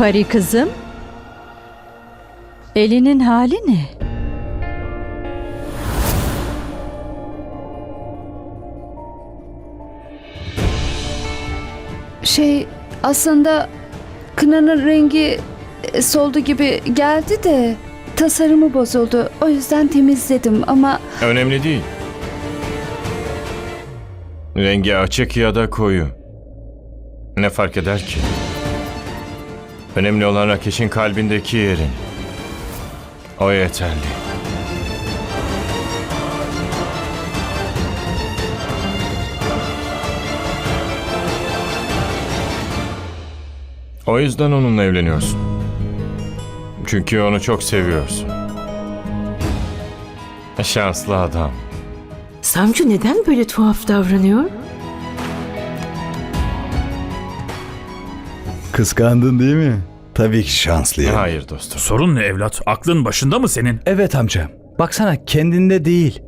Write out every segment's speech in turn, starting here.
Pari kızım. Elinin hali ne? Şey aslında kınanın rengi e, soldu gibi geldi de tasarımı bozuldu. O yüzden temizledim ama Önemli değil. Rengi açık ya da koyu. Ne fark eder ki? Önemli olan Rakeş'in kalbindeki yerin. O yeterli. O yüzden onunla evleniyorsun. Çünkü onu çok seviyorsun. Şanslı adam. Samcu neden böyle tuhaf davranıyor? Kıskandın değil mi? Tabii ki şanslıyım. Hayır dostum. Sorun ne evlat? Aklın başında mı senin? Evet amca. Baksana kendinde değil.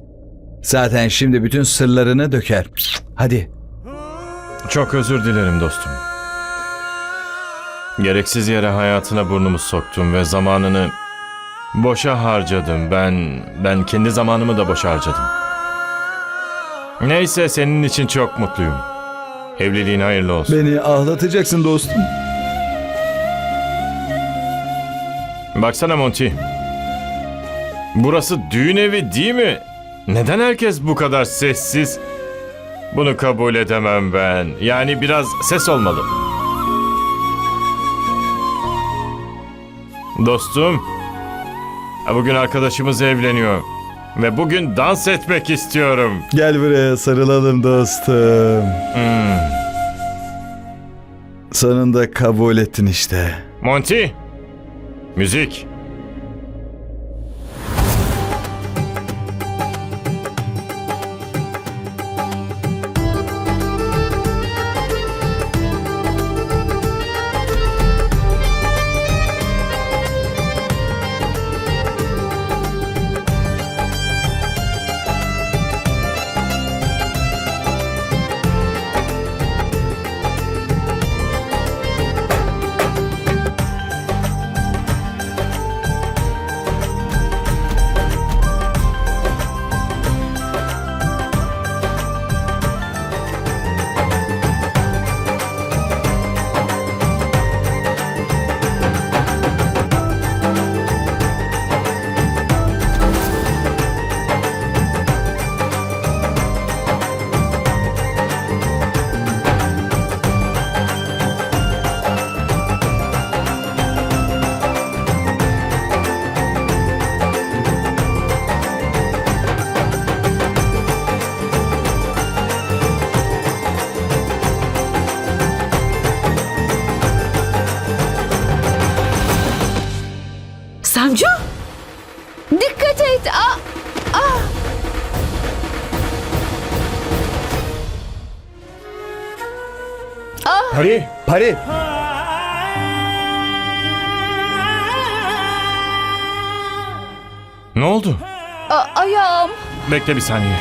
Zaten şimdi bütün sırlarını döker. Hadi. Çok özür dilerim dostum. Gereksiz yere hayatına burnumu soktum ve zamanını boşa harcadım. Ben ben kendi zamanımı da boşa harcadım. Neyse senin için çok mutluyum. Evliliğin hayırlı olsun. Beni ağlatacaksın dostum. Baksana Monty. Burası düğün evi değil mi? Neden herkes bu kadar sessiz? Bunu kabul edemem ben. Yani biraz ses olmalı. Dostum, bugün arkadaşımız evleniyor. Ve bugün dans etmek istiyorum. Gel buraya sarılalım dostum. Hmm. Sonunda kabul ettin işte. Monty, müzik. Samcu? dikkat et. Aa, Pari, pari. Ne oldu? a- ayağım. Bekle bir saniye.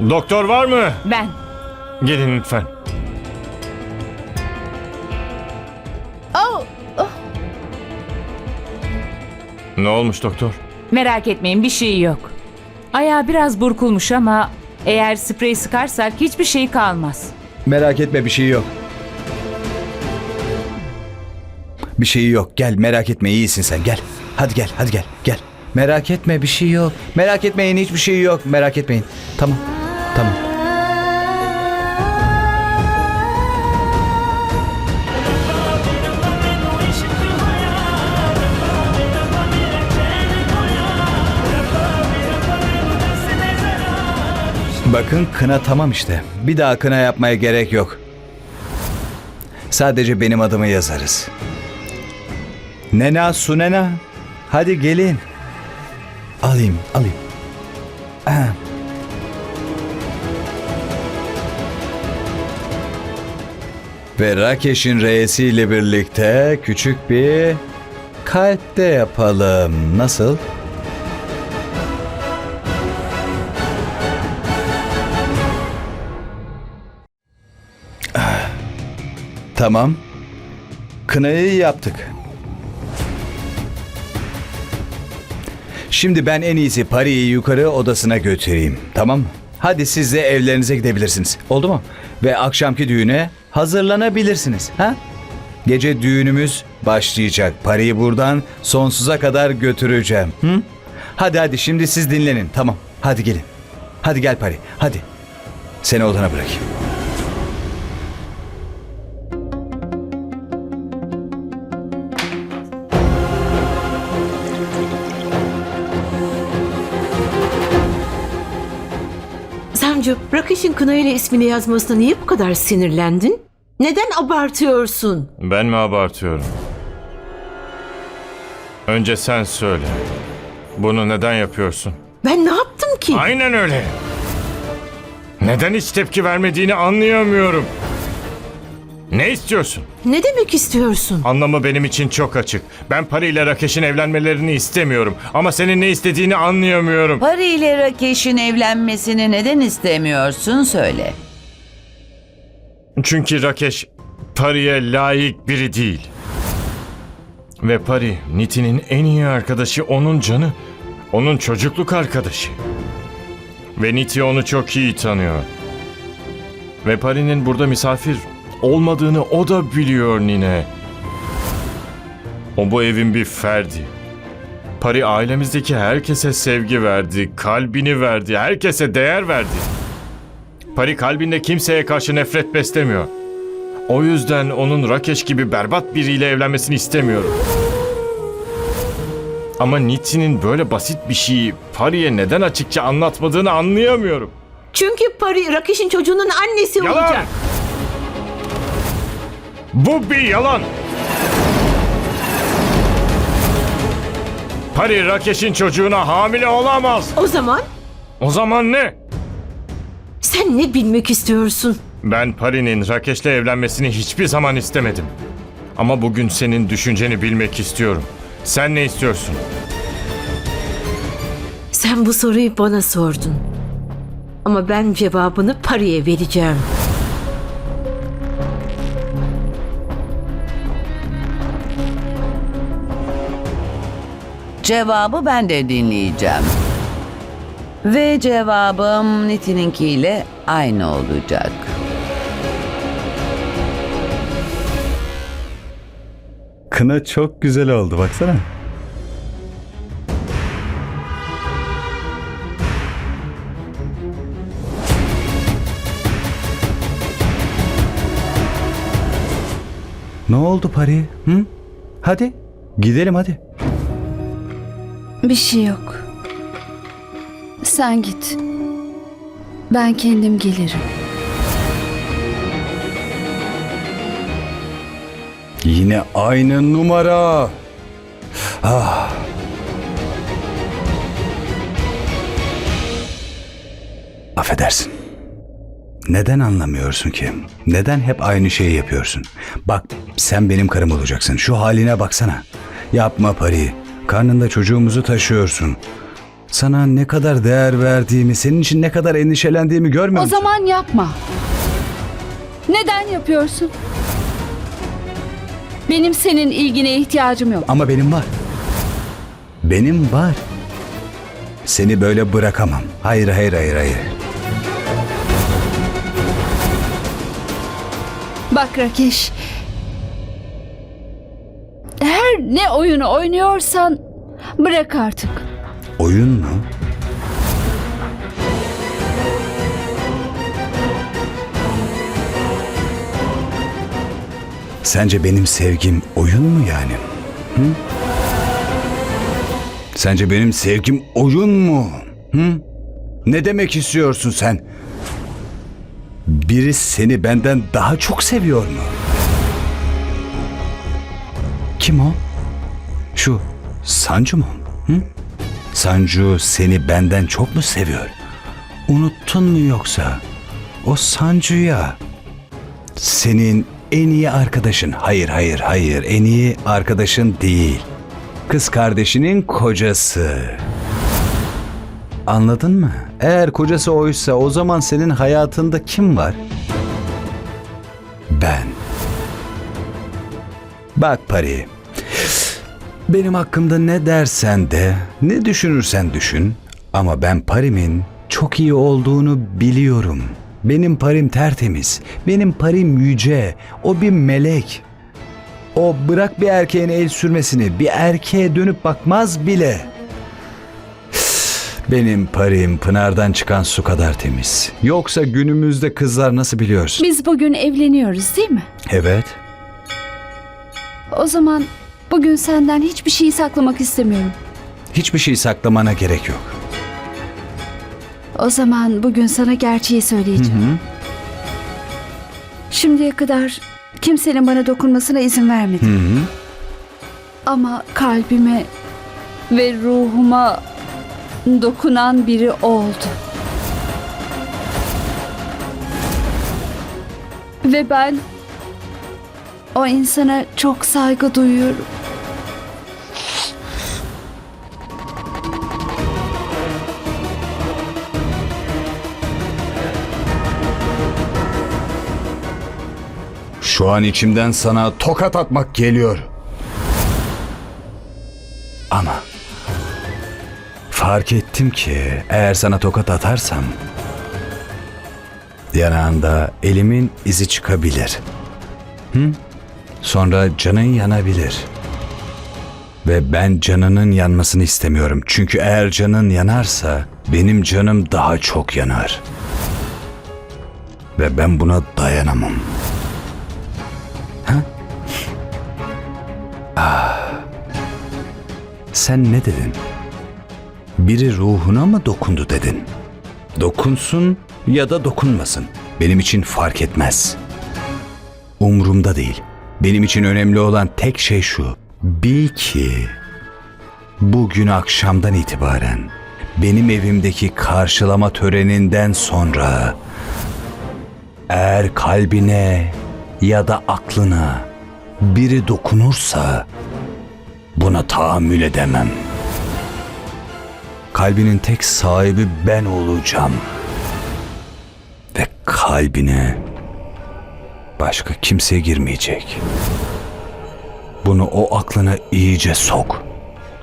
Doktor var mı? Ben. Gelin lütfen. Oh, Ne olmuş doktor? Merak etmeyin bir şey yok. Ayağı biraz burkulmuş ama eğer sprey sıkarsak hiçbir şey kalmaz. Merak etme bir şey yok. Bir şey yok. Gel merak etme iyisin sen gel. Hadi gel hadi gel gel. Merak etme bir şey yok. Merak etmeyin hiçbir şey yok. Merak etmeyin. Tamam. Tamam. Bakın kına tamam işte. Bir daha kına yapmaya gerek yok. Sadece benim adımı yazarız. Nena Sunena. Hadi gelin. Alayım, alayım. Ve Rakeş'in reisiyle birlikte küçük bir kalpte yapalım. Nasıl? Tamam. Kınayı yaptık. Şimdi ben en iyisi Pari'yi yukarı odasına götüreyim. Tamam mı? Hadi siz de evlerinize gidebilirsiniz. Oldu mu? Ve akşamki düğüne hazırlanabilirsiniz. Ha? Gece düğünümüz başlayacak. Pari'yi buradan sonsuza kadar götüreceğim. Hı? Hadi hadi şimdi siz dinlenin. Tamam. Hadi gelin. Hadi gel Pari. Hadi. Seni odana bırakayım. Samcu, Rakesh'in kınayla ismini yazmasına niye bu kadar sinirlendin? Neden abartıyorsun? Ben mi abartıyorum? Önce sen söyle. Bunu neden yapıyorsun? Ben ne yaptım ki? Aynen öyle. Neden hiç tepki vermediğini anlayamıyorum. Ne istiyorsun? Ne demek istiyorsun? Anlamı benim için çok açık. Ben Pari ile Rakeş'in evlenmelerini istemiyorum. Ama senin ne istediğini anlayamıyorum. Pari ile Rakeş'in evlenmesini neden istemiyorsun söyle. Çünkü Rakeş Pari'ye layık biri değil. Ve Pari, Niti'nin en iyi arkadaşı onun canı. Onun çocukluk arkadaşı. Ve Niti onu çok iyi tanıyor. Ve Pari'nin burada misafir olmadığını o da biliyor Nine. O bu evin bir ferdi. Pari ailemizdeki herkese sevgi verdi, kalbini verdi, herkese değer verdi. Pari kalbinde kimseye karşı nefret beslemiyor. O yüzden onun Rakeş gibi berbat biriyle evlenmesini istemiyorum. Ama Niti'nin böyle basit bir şeyi Pari'ye neden açıkça anlatmadığını anlayamıyorum. Çünkü Pari, Rakesh'in çocuğunun annesi Yalan! olacak. Bu bir yalan! Pari Rakeş'in çocuğuna hamile olamaz. O zaman O zaman ne? sen ne bilmek istiyorsun? Ben Pari'nin Rakeş'le evlenmesini hiçbir zaman istemedim. Ama bugün senin düşünceni bilmek istiyorum. Sen ne istiyorsun? Sen bu soruyu bana sordun. Ama ben cevabını Pari'ye vereceğim. Cevabı ben de dinleyeceğim. Ve cevabım Niti'ninkiyle aynı olacak. Kına çok güzel oldu baksana. Ne oldu Pari? Hı? Hadi gidelim hadi. Bir şey yok. Sen git. Ben kendim gelirim. Yine aynı numara. Ah. Affedersin. Neden anlamıyorsun ki? Neden hep aynı şeyi yapıyorsun? Bak sen benim karım olacaksın. Şu haline baksana. Yapma Pari. Karnında çocuğumuzu taşıyorsun. Sana ne kadar değer verdiğimi, senin için ne kadar endişelendiğimi görmüyor O musun? zaman yapma. Neden yapıyorsun? Benim senin ilgine ihtiyacım yok. Ama benim var. Benim var. Seni böyle bırakamam. Hayır, hayır, hayır, hayır. Bak Rakeş. Her ne oyunu oynuyorsan bırak artık. Oyun mu? Sence benim sevgim oyun mu yani? Hı? Sence benim sevgim oyun mu? Hı? Ne demek istiyorsun sen? Biri seni benden daha çok seviyor mu? Kim o? Şu Sancu mu? Hı? Sancu seni benden çok mu seviyor? Unuttun mu yoksa? O Sancu'ya senin en iyi arkadaşın. Hayır, hayır, hayır. En iyi arkadaşın değil. Kız kardeşinin kocası. Anladın mı? Eğer kocası oysa o zaman senin hayatında kim var? Ben. Bak Pari. Benim hakkımda ne dersen de, ne düşünürsen düşün. Ama ben Pari'min çok iyi olduğunu biliyorum. Benim parim tertemiz. Benim parim yüce. O bir melek. O bırak bir erkeğin el sürmesini, bir erkeğe dönüp bakmaz bile. Benim parim Pınar'dan çıkan su kadar temiz. Yoksa günümüzde kızlar nasıl biliyorsun? Biz bugün evleniyoruz değil mi? Evet. O zaman bugün senden hiçbir şeyi saklamak istemiyorum. Hiçbir şey saklamana gerek yok. O zaman bugün sana gerçeği söyleyeceğim. Şimdiye kadar kimsenin bana dokunmasına izin vermedim. Ama kalbime ve ruhuma dokunan biri oldu. Ve ben o insana çok saygı duyuyorum. Şu an içimden sana tokat atmak geliyor. Ama fark ettim ki eğer sana tokat atarsam yanağında elimin izi çıkabilir. Hı? Sonra canın yanabilir. Ve ben canının yanmasını istemiyorum. Çünkü eğer canın yanarsa benim canım daha çok yanar. Ve ben buna dayanamam. Sen ne dedin? Biri ruhuna mı dokundu dedin? Dokunsun ya da dokunmasın. Benim için fark etmez. Umrumda değil. Benim için önemli olan tek şey şu. Bil ki bugün akşamdan itibaren benim evimdeki karşılama töreninden sonra eğer kalbine ya da aklına biri dokunursa Buna tahammül edemem. Kalbinin tek sahibi ben olacağım. Ve kalbine başka kimse girmeyecek. Bunu o aklına iyice sok.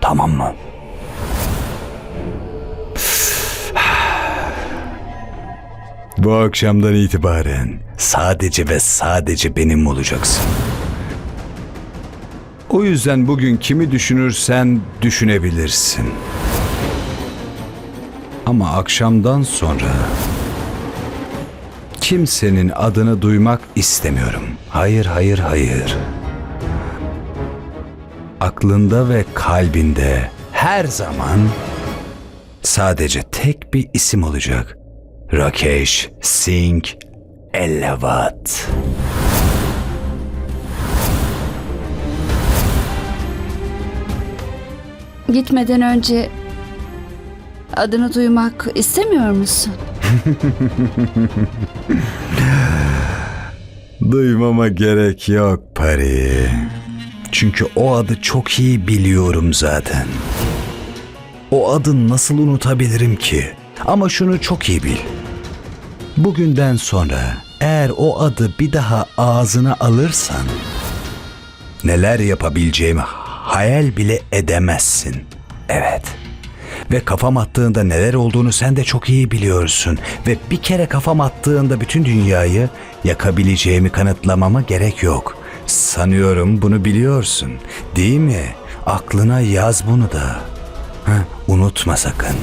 Tamam mı? Bu akşamdan itibaren sadece ve sadece benim olacaksın. O yüzden bugün kimi düşünürsen düşünebilirsin. Ama akşamdan sonra kimsenin adını duymak istemiyorum. Hayır, hayır, hayır. Aklında ve kalbinde her zaman sadece tek bir isim olacak. Rakesh Singh Elavat. Gitmeden önce adını duymak istemiyor musun? Duymama gerek yok Pari. Çünkü o adı çok iyi biliyorum zaten. O adı nasıl unutabilirim ki? Ama şunu çok iyi bil. Bugünden sonra eğer o adı bir daha ağzına alırsan neler yapabileceğimi hayal bile edemezsin. Evet. Ve kafam attığında neler olduğunu sen de çok iyi biliyorsun. Ve bir kere kafam attığında bütün dünyayı yakabileceğimi kanıtlamama gerek yok. Sanıyorum bunu biliyorsun. Değil mi? Aklına yaz bunu da. Ha, unutma sakın.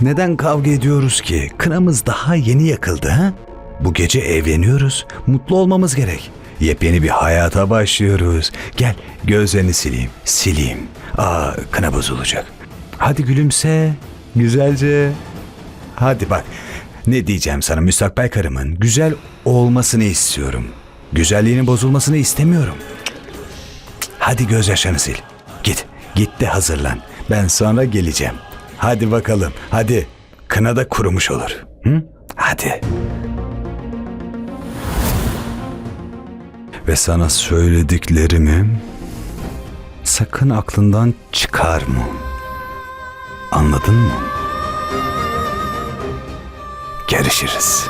Neden kavga ediyoruz ki? Kınamız daha yeni yakıldı ha? Bu gece evleniyoruz. Mutlu olmamız gerek. Yepyeni bir hayata başlıyoruz. Gel gözlerini sileyim. Sileyim. Aa kına bozulacak. Hadi gülümse. Güzelce. Hadi bak. Ne diyeceğim sana müstakbel karımın güzel olmasını istiyorum. Güzelliğinin bozulmasını istemiyorum. Hadi gözyaşlarını sil. Git. Git de hazırlan. Ben sonra geleceğim. Hadi bakalım. Hadi. Kına da kurumuş olur. Hı? Hadi. ve sana söylediklerimi sakın aklından çıkarma. Anladın mı? Görüşürüz.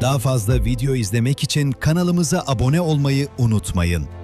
Daha fazla video izlemek için kanalımıza abone olmayı unutmayın.